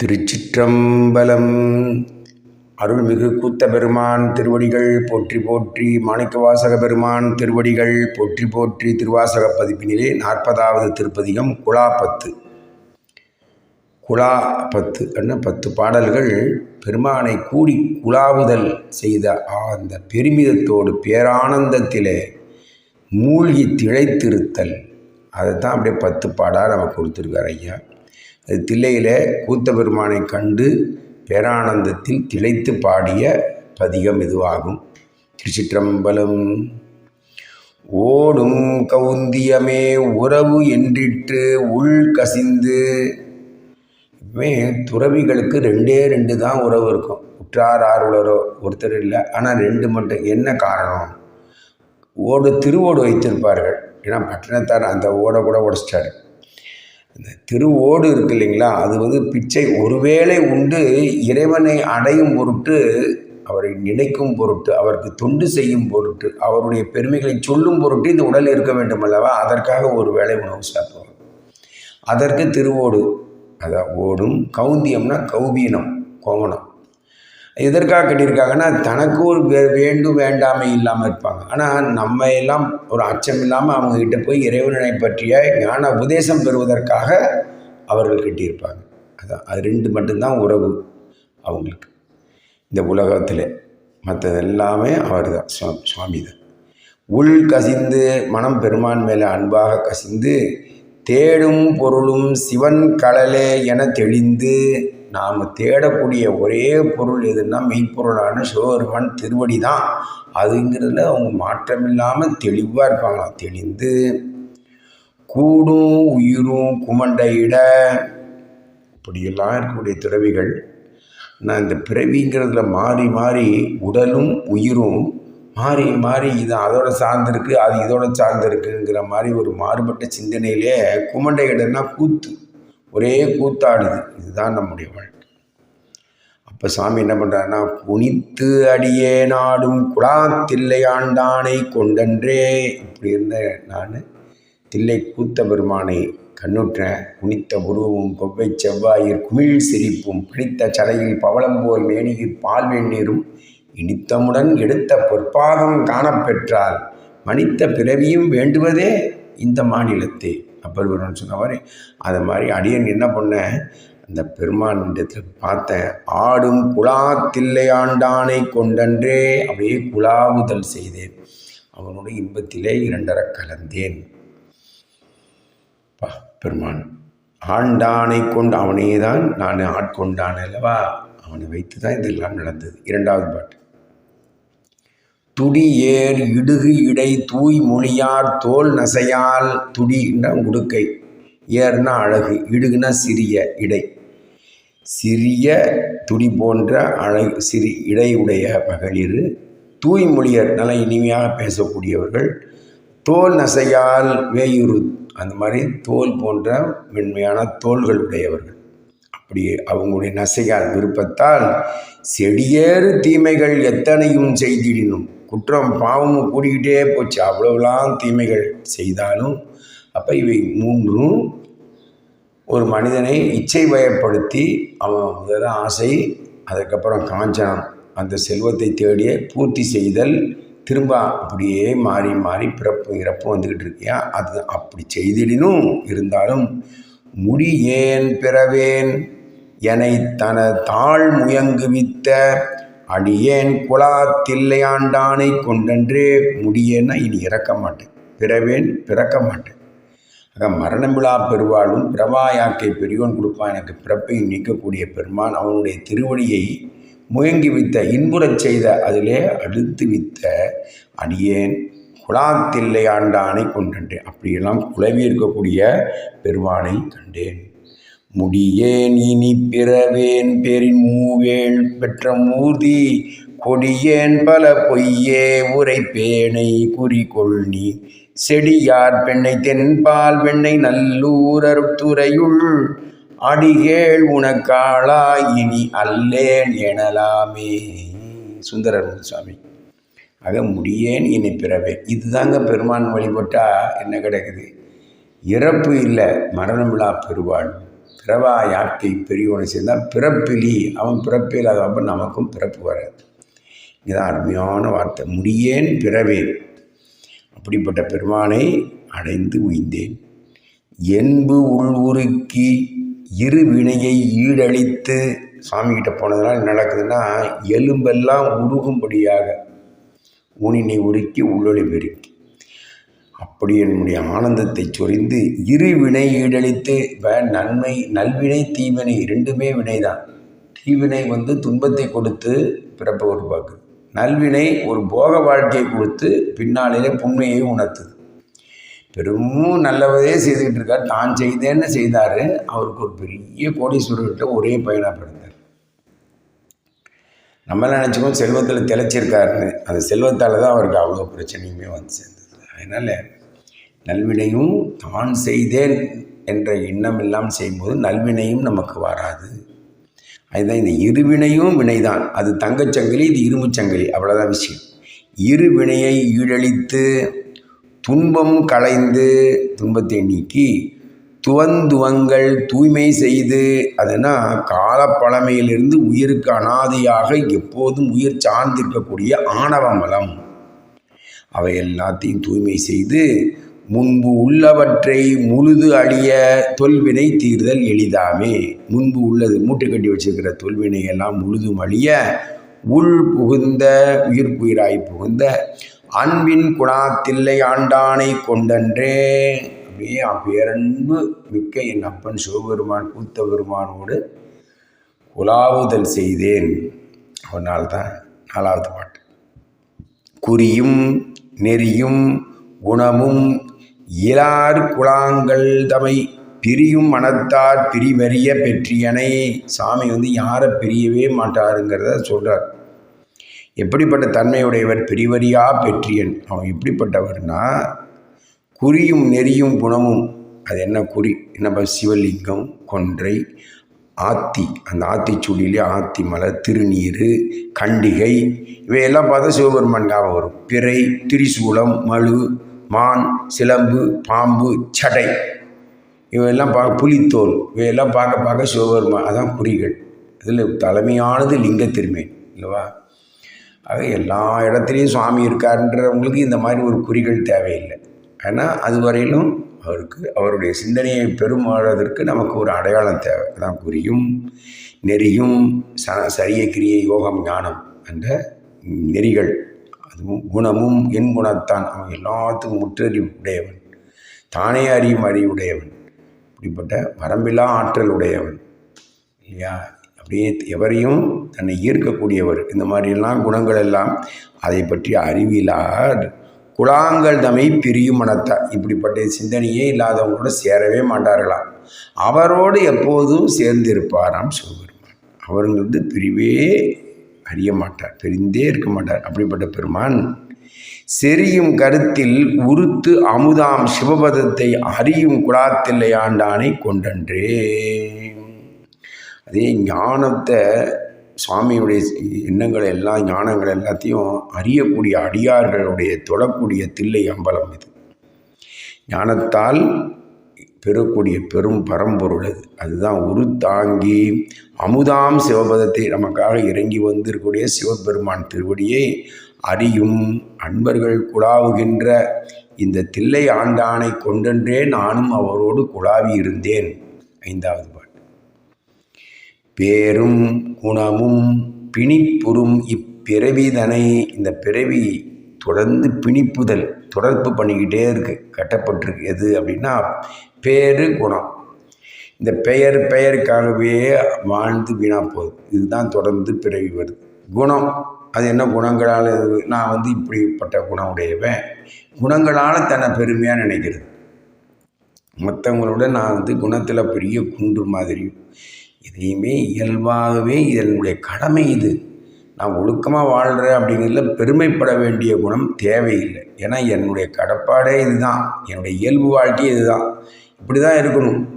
திருச்சிற்றம்பலம். அருள்மிகு கூத்த பெருமான் திருவடிகள் போற்றி போற்றி மாணிக்கவாசக பெருமான் திருவடிகள் போற்றி போற்றி திருவாசக பதிப்பினிலே நாற்பதாவது திருப்பதிகம் குழாப்பத்து. குழா பத்து என்ன? பத்து பாடல்கள். பெருமானை கூடி குழாவுதல் செய்த அந்த பெருமிதத்தோடு பேரானந்தத்திலே மூழ்கி திளைத்திருத்தல். அதை தான் அப்படியே பத்து பாடாக நமக்கு கொடுத்துருக்கார் ஐயா. தில்லையில் கூத்த பெருமானை கண்டு பேரானந்தத்தில் திளைத்து பாடிய பதிகம் இதுவாகும். திருச்சிற்றம்பலம். ஓடும் கவுந்தியமே உறவு என்றிட்டு உள் கசிந்து. இவே துறவிகளுக்கு ரெண்டே ரெண்டு தான் உறவு இருக்கும். உற்றார் ஆர்வலரோ ஒருத்தர் இல்லை. ஆனால் ரெண்டு மட்டும். என்ன காரணம்? ஓடு திருவோடு வைத்திருப்பார்கள். ஏன்னா பட்டணத்தார் அந்த ஓடை கூட உடைச்சிட்டாரு. இந்த திருவோடு இருக்கு இல்லைங்களா? அது வந்து பிச்சை ஒருவேளை உண்டு இறைவனை அடையும் பொருட்டு அவரை நினைக்கும் பொருட்டு அவருக்கு தொண்டு செய்யும் பொருட்டு அவருடைய பெருமைகளை சொல்லும் பொருட்டு இந்த உடல் இருக்க வேண்டும் அல்லவா? அதற்காக ஒரு வேளை உணவு சாப்பிடுவாங்க அதற்கு திருவோடு அதான் ஓடும் கவுந்தியம்னா கௌபீனம் கோவணம். எதற்காக கட்டியிருக்காங்கன்னா தனக்கு ஒரு வே- வேண்டும் வேண்டாமை இல்லாமல் இருப்பாங்க. ஆனால் நம்ம எல்லாம் ஒரு அச்சம் இல்லாமல் அவங்கக்கிட்ட போய் இறைவனை பற்றிய ஞான உபதேசம் பெறுவதற்காக அவர்கள் கட்டியிருப்பாங்க. அதான் அது ரெண்டு மட்டும்தான் உறவு அவங்களுக்கு. இந்த உலகத்தில் மற்றது எல்லாமே அவர் தான் சுவாமி தான் உள் கசிந்து மனம் பெருமான் மேலே அன்பாக கசிந்து தேடும் பொருளும் சிவன் கடலே என தெளிந்து நாம் தேடக்கூடிய ஒரே பொருள் எதுன்னா மெய்ப்பொருளான சிவபெருமான் திருவடி தான். அதுங்கிறதுல அவங்க மாற்றமில்லாமல் தெளிவாக இருப்பாங்களாம். தெளிந்து கூடும் உயிரும் குமண்டையிட இப்படியெல்லாம் இருக்கக்கூடிய துறவிகள் நான் இந்த பிறவிங்கிறதுல மாறி மாறி உடலும் உயிரும் மாறி மாறி இது அதோட சார்ந்திருக்கு அது இதோட சார்ந்திருக்குங்கிற மாதிரி ஒரு மாறுபட்ட சிந்தனையிலே குமண்டை இடம்னா கூத்து ஒரே கூத்தாடுது. இதுதான் நம்முடைய வாழ்க்கை. அப்போ சாமி என்ன பண்ணுறாருன்னா புனித்து அடியே நாடும் குழாத்தில்லையாண்டானை கொண்டன்றே. இப்படி இருந்த நான் தில்லை கூத்த பெருமானை கண்ணுற்றேன் குனித்த உருவமும் கொவ்வை செவ்வாயிர் குமிழ் சிரிப்பும் பிடித்த சடையில் பவளம்போல் மேனியில் பால் வெந்நீரும் இனித்தமுடன் எடுத்த பொற்பாதம் காணப்பெற்றால் மனித்த பிறவியும் வேண்டுவதே இந்த மாநிலத்தை. அப்பர் பெருமான் சொன்ன மாதிரி அது மாதிரி அடியன் என்ன பண்ணேன் அந்த பெருமான் இடத்துல பார்த்தேன் ஆடும் குழாத்தில்லை ஆண்டானை கொண்டன்றே அப்படியே குழாவுதல் செய்தேன். அவனுடைய இன்பத்திலே இரண்டரை கலந்தேன். பா பெருமான் ஆண்டானை கொண்டு அவனே தான் நான் ஆட்கொண்டான் அல்லவா? அவனை வைத்து தான் இதெல்லாம் நடந்தது. இரண்டாவது பாட்டு. துடி ஏர் இடுகு இடை தூய் மொழியார் தோல் நசையால் துடின்னா உடுக்கை. ஏர்னா அழகு இடுகுனா சிறிய இடை. சிறிய துடி போன்ற அழகு சிறி இடையுடைய மகளிர் தூய்மொழியர் நல்ல இனிமையாக பேசக்கூடியவர்கள். தோல் நசையால் வேயுறு அந்த மாதிரி தோல் போன்ற மென்மையான தோள்கள் உடையவர்கள். அப்படி அவங்களுடைய நசையால் விருப்பத்தால் செடியேறு தீமைகள் எத்தனையும் செய்திடினும். குற்றம் பாவமும் கூடிக்கிட்டே போச்சு. அவ்வளவுலாம் தீமைகள் செய்தாலும் அப்போ இவை மூன்றும் ஒரு மனிதனை இச்சை வயப்படுத்தி அவன் முதல்ல ஆசை அதுக்கப்புறம் காஞ்சனம். அந்த செல்வத்தை தேடிய பூர்த்தி செய்தல் திரும்ப அப்படியே மாறி மாறி பிறப்பு இறப்பு வந்துக்கிட்டு இருக்கியா அது அப்படி செய்திடனும் இருந்தாலும் முடி ஏன் பிறவேன்? என தன தாழ் முயங்குவித்த அடியேன் குலாத்தில்லையாண்டானை கொண்டன்றே முடியேன்னா இனி இறக்க மாட்டேன். பிறவேன் பிறக்க மாட்டேன். ஆக மரணமிழா பெருவாளும் பிரவாயாக்கை பெரியோன் கொடுப்பான். எனக்கு பிறப்பையும் நீக்கக்கூடிய பெருமான் அவனுடைய திருவடியை முயங்கி வித்த இன்புறச் செய்த அதிலே அடுத்து வித்த அடியேன் குலாத்தில்லை ஆண்டானை கொண்டேன் அப்படியெல்லாம் குழவி இருக்கக்கூடிய பெருமானை கண்டேன். முடியேன் இனி பிறவேன் பெரின் மூவேள் பெற்ற மூர்த்தி கொடியேன் பல பொய்யே உரைப்பேனை குறிக்கொள் நீ. செடியார் பெண்ணை தென்பால் பெண்ணை நல்லூரர் துறையுள் அடிகேள் உனக்காளா இனி அல்லேன் எனலாமே. சுந்தரர் சுவாமி ஆக முடியேன் இனி பிறவேன் இதுதாங்க பெருமான் வழிபட்டா என்ன கிடைக்குது? இறப்பு இல்லை மரணமிழா பெருவாழ்வு பிறவா யாக்கை பெரியவனை சேர்ந்தால் பிறப்பிலி அவன் பிறப்பே இல்லாதப்ப நமக்கும் பிறப்பு வராது. இதுதான் அருமையான வார்த்தை. முடியேன் பிறவேன். அப்படிப்பட்ட பெருமானை அடைந்து உய்ந்தேன். என்பு உள்வுருக்கி இரு வினையை ஈடழித்து சாமிகிட்ட போனதுனால என்ன நடக்குதுன்னா எலும்பெல்லாம் உருகும்படியாக ஊனினை உருக்கி உள்ளொளி பெருக்கி. அப்படி என்னுடைய ஆனந்தத்தை சொரிந்து இரு வினை ஈடழித்து இப்போ நன்மை நல்வினை தீவினை ரெண்டுமே வினை தான் தீவினை வந்து துன்பத்தை கொடுத்து பிறப்பை உருவாக்குது நல்வினை ஒரு போக வாழ்க்கையை கொடுத்து பின்னாலே புண்மையை உணர்த்துது. பெரும் நல்லவதே செய்துக்கிட்டு இருக்கார். தான் செய்தேன்னு செய்தார். அவருக்கு ஒரு பெரிய கோடீஸ்வரர்கிட்ட ஒரே பயனாக பிறந்தார். நம்மளாம் நினச்சிக்கோம் செல்வத்தில் திளைச்சிருக்காருன்னு. அந்த செல்வத்தால் தான் அவருக்கு அவ்வளோ பிரச்சனையுமே வந்து சேர்ந்தது. அதனால் நல்வினையும் தான் செய்தேன் என்ற எண்ணம் எல்லாம் செய்யும்போது நல்வினையும் நமக்கு வராது. அதுதான் இந்த இருவினையும் வினைதான். அது தங்கச்சங்கிலி இது இரும்புச்சங்கிலி அவ்வளோதான் விஷயம். இரு வினையை ஈழழித்து துன்பம் களைந்து துன்பத்தை நீக்கி துவந்துவங்கள் தூய்மை செய்து அதுனா காலப்பழமையிலிருந்து உயிருக்கு அனாதியாக எப்போதும் உயிர் சார்ந்திருக்கக்கூடிய ஆணவமலம் அவை எல்லாத்தையும் தூய்மை செய்து முன்பு உள்ளவற்றை முழுது அழிய தொல்வினை தீர்தல் எளிதாமே. முன்பு உள்ளது மூட்டை கட்டி வச்சிருக்கிற தொல்வினை எல்லாம் முழுதும் அழிய உள் புகுந்த உயிர்ப்புயிராய் புகுந்த அன்பின் குணாத்தில்லை ஆண்டானை கொண்டன்றே. அப்படியே பேரன்பு மிக்க என் அப்பன் சிவபெருமான் கூத்த பெருமானோடு குலாவுதல் செய்தேன். அதனால்தான் நாலாவது பாட்டு. குறியும் நெறியும் குணமும் இலார் குழாங்கள் தமை பிரியும் மனத்தார் பிரிவறிய பெற்றியனை. சாமி வந்து யாரை பிரியவே மாட்டாருங்கிறத சொல்கிறார் எப்படிப்பட்ட தன்மையுடையவர் பிரிவறியா பெற்றியன்? அவன் எப்படிப்பட்டவர்னா குறியும் நெறியும் குணமும். அது என்ன குறி? என்ன சிவலிங்கம் கொன்றை ஆத்தி. அந்த ஆத்திச்சூடியிலே ஆத்தி மலை திருநீர் கண்டிகை இவையெல்லாம் பார்த்தா சிவபெருமான் ஞாபகம் வரும். பிறை திரிசூலம் மழு மான் சிலம்பு பாம்பு சடை. இவையெல்லாம் பார்க்க புலித்தோல். இவையெல்லாம் பார்க்க பார்க்க சிவபெருமான் அதான் குறிகள். இதில் தலைமையானது லிங்க திருமேன் இல்லைவா? ஆக எல்லா இடத்துலையும் சுவாமி இருக்காருன்றவங்களுக்கு இந்த மாதிரி ஒரு குறிகள் தேவையில்லை. ஏன்னா அது வரையிலும் அவருக்கு அவருடைய சிந்தனையை பெருமாறுவதற்கு நமக்கு ஒரு அடையாளம் தேவை. அதான் குறியும் நெறியும் ச சரிய கிரியை யோகம் ஞானம் என்ற நெறிகள். அதுவும் குணமும் என் குணத்தான் அவன் எல்லாத்துக்கும் முற்றறிவு உடையவன். தானே அறியும் அறிவுடையவன் இப்படிப்பட்ட வரம்பில்லா ஆற்றல் உடையவன். இல்லையா? அப்படியே எவரையும் தன்னை ஈர்க்கக்கூடியவர். இந்த மாதிரிலாம் குணங்கள் எல்லாம் அதை பற்றி அறிவிலார். குழாங்கள் தமை பிரியும் மனத்தார் இப்படிப்பட்ட சிந்தனையே இல்லாதவங்களோட சேரவே மாட்டார்களாம் அவரோடு எப்போதும் சேர்ந்திருப்பாராம் சிவபெருமான். அவருங்கிறது பிரிவே அறிய மாட்டார் பிரிந்தே இருக்க மாட்டார். அப்படிப்பட்ட பெருமான் செரியும் கருத்தில் உருத்து அமுதாம் சிவபதத்தை அறியும் குழாத்தில்லையாண்டானை கொண்டன்றே. அதே ஞானத்தை சுவாமியுடைய எண்ணங்கள் எல்லாம் ஞானங்கள் எல்லாத்தையும் அறியக்கூடிய அடியார்களுடைய தொடக்கூடிய தில்லை அம்பலம் இது. ஞானத்தால் பெறக்கூடிய பெரும் பரம்பொருள் அது. அதுதான் உருத்தாங்கி அமுதாம் சிவபதத்தை நமக்காக இறங்கி வந்திருக்கக்கூடிய சிவபெருமான் திருவடியை அறியும் அன்பர்கள் குழாவுகின்ற இந்த தில்லை ஆண்டானை கொண்டென்றே நானும் அவரோடு குழாவி இருந்தேன். ஐந்தாவது பேரும் குணமும் பிணிப்புறும் இப்பிறவிதனை இந்த பிறவி தொடர்ந்து பிணிப்புதல் தொடர்பு பண்ணிக்கிட்டே இருக்குது கட்டப்பட்டிருக்கு. எது அப்படின்னா பேரு குணம். இந்த பெயர் பெயருக்காகவே வாழ்ந்து வீணாக போகுது. இதுதான் தொடர்ந்து பிறவி வருது. குணம். அது என்ன குணங்களால் நான் வந்து இப்படிப்பட்ட குணம் உடையவன் குணங்களால் தன்னை பெருமையாக நினைக்கிறது. மற்றவங்களோட நான் வந்து குணத்தில் பெரிய குன்று மாதிரியும் இதையுமே இயல்பாகவே இதனுடைய கடமை இது. நான் ஒழுக்கமாக வாழ்கிறேன் அப்படிங்கிறதுல பெருமைப்பட வேண்டிய குணம் தேவையில்லை. ஏன்னா என்னுடைய கடப்பாடே இதுதான். என்னுடைய இயல்பு வாழ்க்கையே இதுதான். இப்படி தான் இருக்கணும்.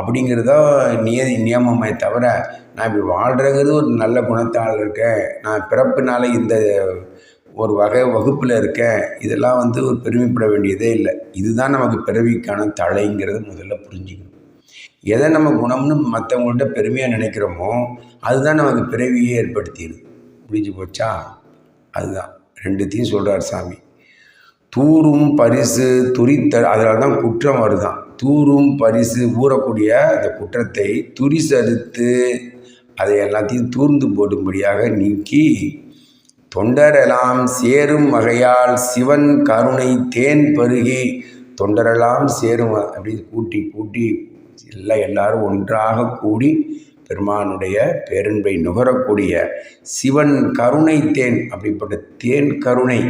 அப்படிங்கிறதோ நியதி நியமமே தவிர நான் இப்படி வாழ்கிறேங்கிறது ஒரு நல்ல குணத்தால் இருக்கேன். நான் பிறப்பினால இந்த ஒரு வகை வகுப்பில் இருக்கேன். இதெல்லாம் வந்து ஒரு பெருமைப்பட வேண்டியதே இல்லை. இதுதான் நமக்கு பிறவிக்கான தலைங்கிறது முதல்ல புரிஞ்சுக்கணும். எதை நம்ம குணம்னு மற்றவங்கள்ட்ட பெருமையாக நினைக்கிறோமோ அதுதான் நமக்கு பிறவியே ஏற்படுத்திடுது முடிஞ்சு போச்சா? அதுதான். ரெண்டுத்தையும் சொல்கிறார் சாமி. தூரும் பரிசு துரித்த அதனால தான் குற்றம் வருதான் தூரும் பரிசு ஊறக்கூடிய அந்த குற்றத்தை துரிசறுத்து அதை எல்லாத்தையும் தூர்ந்து போடும்படியாக நீக்கி தொண்டரெல்லாம் சேரும் வகையால் சிவன் கருணை தேன் பருகி தொண்டரெல்லாம் சேரும் அப்படின்னு கூட்டி கூட்டி எல்லாம் எல்லாரும் ஒன்றாக கூடி பெருமானுடைய பேரன்பை நுகரக்கூடிய சிவன் கருணை தேன் அப்படிப்பட்ட தேன் கருணை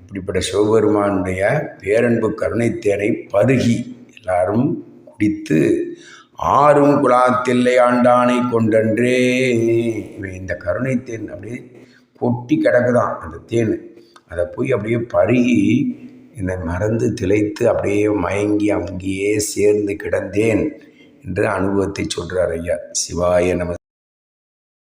அப்படிப்பட்ட சிவபெருமானுடைய பேரன்பு கருணை தேனை பருகி எல்லாரும் குடித்து ஆறும் குலாத்தில்லை ஆண்டானை கொண்டன்றே. இவன் இந்த கருணை தேன் அப்படியே கொட்டி கிடக்குதான் அந்த தேன். அதை போய் அப்படியே பருகி என்னை மறந்து திளைத்து அப்படியே மயங்கி அங்கேயே சேர்ந்து கிடந்தேன் என்ற அனுபவத்தை சொல்கிறார் ஐயா. சிவாய நம